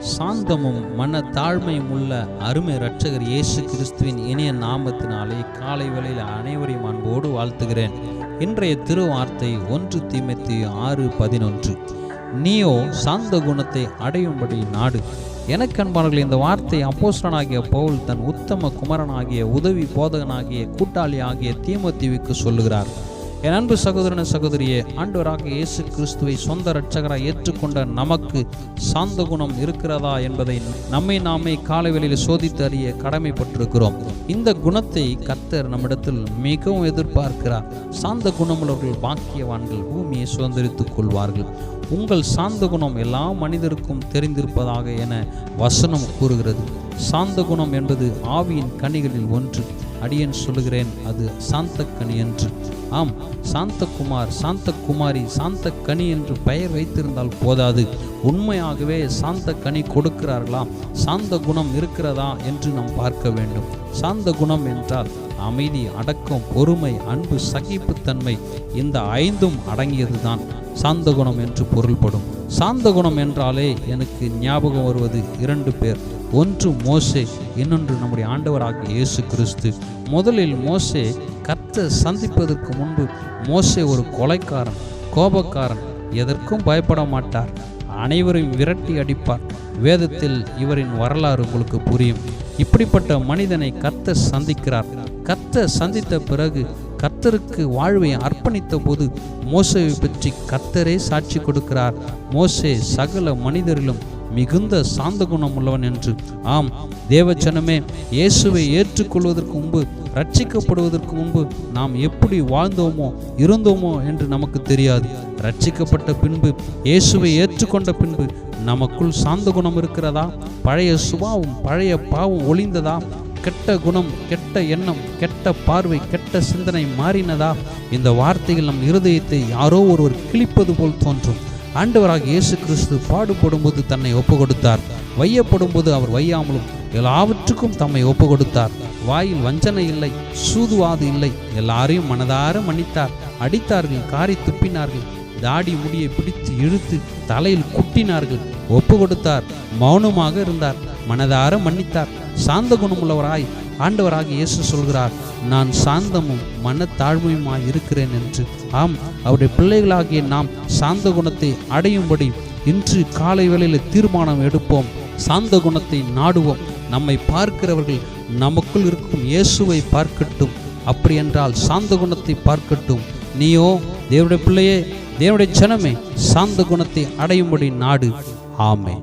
சாந்தமும் மன தாழ்மையும் உள்ள அருமை இரட்சகர் இயேசு கிறிஸ்துவின் இணைய நாமத்தினாலே காலை வேளையில் அனைவரையும் அன்போடு வாழ்த்துகிறேன். இன்றைய திருவார்த்தை ஒன்று தீமைத்து ஆறு பதினொன்று. நீயோ சாந்த குணத்தை அடையும்படி நாடு. எனக்கு இந்த வார்த்தை அப்போஸ்டனாகிய பவுல் தன் உத்தம குமரனாகிய உதவி போதகனாகிய கூட்டாளி ஆகிய தீமத்தீவுக்கு சொல்லுகிறார். என் அன்பு சகோதரன சகோதரியே ஆண்டவராக இயேசு கிறிஸ்துவை சொந்த இரட்சகராக ஏற்றுக்கொண்ட நமக்கு சாந்த குணம் இருக்கிறதா என்பதை நம்மை நாமே காலவெளியில் சோதித்து அறிய கடமைப்பட்டிருக்கிறோம். இந்த குணத்தை கத்தர் நம்மிடத்தில் மிகவும் எதிர்பார்க்கிறார். சாந்த குணமுள்ளவர்கள் பாக்கியவான்கள் பூமியை சுதந்திரித்துக் கொள்வார்கள். உங்கள் சாந்த குணம் எல்லா மனிதருக்கும் தெரிந்திருப்பதாக என வசனம் கூறுகிறது. சாந்த குணம் என்பது ஆவியின் கனிகளில் ஒன்று. அடியன் சொல்லுகிறேன் அது சாந்த கனி என்று. ஆம் சாந்தகுமார் சாந்தகுமாரி சாந்த கனி என்று பெயர் வைத்திருந்தால் போதாது. உண்மையாகவே சாந்த கனி கொடுக்கிறார்களா? சாந்த குணம் இருக்கிறதா என்று நாம் பார்க்க வேண்டும். சாந்த குணம் என்றால் அமைதி அடக்கம் பொறுமை அன்பு சகிப்புத்தன்மை இந்த ஐந்தும் அடங்கியதுதான் சாந்த குணம் என்று பொருள்படும். சாந்த குணம் என்றாலே எனக்கு ஞாபகம் வருவது இரண்டு பேர். ஒன்று மோசே இன்னொன்று நம்முடைய ஆண்டவராகிய இயேசு கிறிஸ்து. முதலில் மோசே கர்த்த சந்திப்பதற்கு முன்பு மோசே ஒரு கொலைக்காரன் கோபக்காரன் எதற்கும் பயப்பட மாட்டார். அனைவரையும் விரட்டி அடிப்பார். வேதத்தில் இவரின் வரலாறு உங்களுக்கு புரியும். இப்படிப்பட்ட மனிதனை கர்த்த சந்திக்கிறார். கர்த்த சந்தித்த பிறகு கர்த்தருக்கு வாழ்வை அர்ப்பணித்த போது மோசையை பற்றி கர்த்தரே சாட்சி கொடுக்கிறார். மோசே சகல மனிதரிலும் மிகுந்த சாந்த குணம் உள்ளவன் என்று. ஆம் தேவச்சனமே இயேசுவை ஏற்றுக்கொள்வதற்கு முன்பு ரட்சிக்கப்படுவதற்கு முன்பு நாம் எப்படி வாழ்ந்தோமோ இருந்தோமோ என்று நமக்கு தெரியாது. ரட்சிக்கப்பட்ட பின்பு இயேசுவை ஏற்றுக்கொண்ட பின்பு நமக்குள் சாந்த குணம் இருக்கிறதா? பழைய சுபாவம் பழைய பாவம் ஒளிந்ததா? கெட்ட குணம் கெட்ட எண்ணம் கெட்ட பார்வை கெட்ட சிந்தனை மாறினதா? இந்த வார்த்தைகள் நம் இருதயத்தை யாரோ ஒருவர் கிழிப்பது போல் தோன்றும். ஆண்டவராக இயேசு கிறிஸ்து பாடுபடும்போது தன்னை ஒப்பு கொடுத்தார் வையப்படும்போது அவர் வையாமலும் எல்லாவற்றுக்கும் தம்மை ஒப்பு கொடுத்தார் வாயில் வஞ்சனை இல்லை சூதுவாது இல்லை எல்லாரையும் மனதார மன்னித்தார். அடித்தார்கள் காரி துப்பினார்கள் தாடி முடியை பிடித்து இழுத்து தலையில் குட்டினார்கள் ஒப்பு கொடுத்தார் மௌனமாக இருந்தார் மனதார மன்னித்தார். சாந்த குணமுள்ளவராய் ஆண்டவராக இயேசு சொல்கிறார் நான் சாந்தமும் மனத்தாழ்மையுமாய் இருக்கிறேன் என்று. ஆம் அவருடைய பிள்ளைகளாகிய நாம் சாந்த குணத்தை அடையும்படி இன்று காலை வேளையில் தீர்மானம் எடுப்போம் சாந்த குணத்தை நாடுவோம். நம்மை பார்க்கிறவர்கள் நமக்குள் இருக்கும் இயேசுவை பார்க்கட்டும் அப்படி என்றால் சாந்த குணத்தை பார்க்கட்டும். நீயோ தேவனுடைய பிள்ளையே தேவனுடைய ஜனமே சாந்த குணத்தை அடையும்படி நாடு. ஆமே